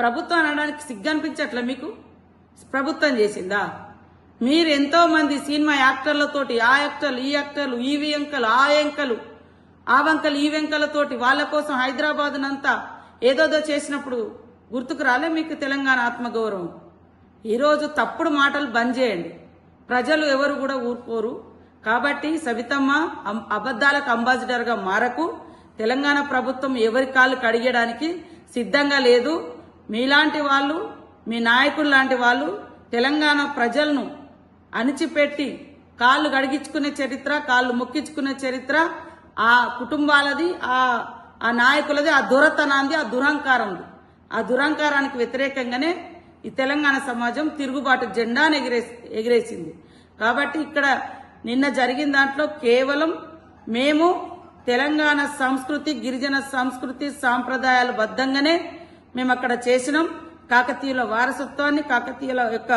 ప్రభుత్వం అనడానికి సిగ్గనిపించట్లే మీకు? ప్రభుత్వం చేసిందా? మీరు ఎంతో మంది సినిమా యాక్టర్లతోటి ఆ యాక్టర్లు ఈ యాక్టర్లు ఈ వెంకలు ఆ వెంకలు ఆ వంకలు ఈ వెంకలతోటి వాళ్ళ కోసం హైదరాబాద్ నంతా ఏదోదో చేసినప్పుడు గుర్తుకు రాలే మీకు తెలంగాణ ఆత్మగౌరవం? ఈరోజు తప్పుడు మాటలు బంద్ చేయండి. ప్రజలు ఎవరు కూడా ఊరుకోరు. కాబట్టి సవితమ్మ అబద్దాలకు అబద్ధాలకు అంబాసిడర్గా మారకు తెలంగాణ ప్రభుత్వం ఎవరి కాళ్ళు కడిగడానికి సిద్ధంగా లేదు. మీలాంటి వాళ్ళు మీ నాయకులు లాంటి వాళ్ళు తెలంగాణ ప్రజలను అణిచిపెట్టి కాళ్ళు గడిగించుకునే చరిత్ర కాళ్ళు మొక్కించుకునే చరిత్ర ఆ కుటుంబాలది ఆ ఆ నాయకులది ఆ దురతనాంది ఆ దురహంకారంది. ఆ దురహంకారానికి వ్యతిరేకంగానే ఈ తెలంగాణ సమాజం తిరుగుబాటు జెండాను ఎగిరే ఎగిరేసింది. కాబట్టి ఇక్కడ నిన్న జరిగిన దాంట్లో కేవలం మేము తెలంగాణ సంస్కృతి గిరిజన సంస్కృతి సాంప్రదాయాల బద్దంగానే మేము అక్కడ చేసినాం. కాకతీయుల వారసత్వాన్ని కాకతీయుల యొక్క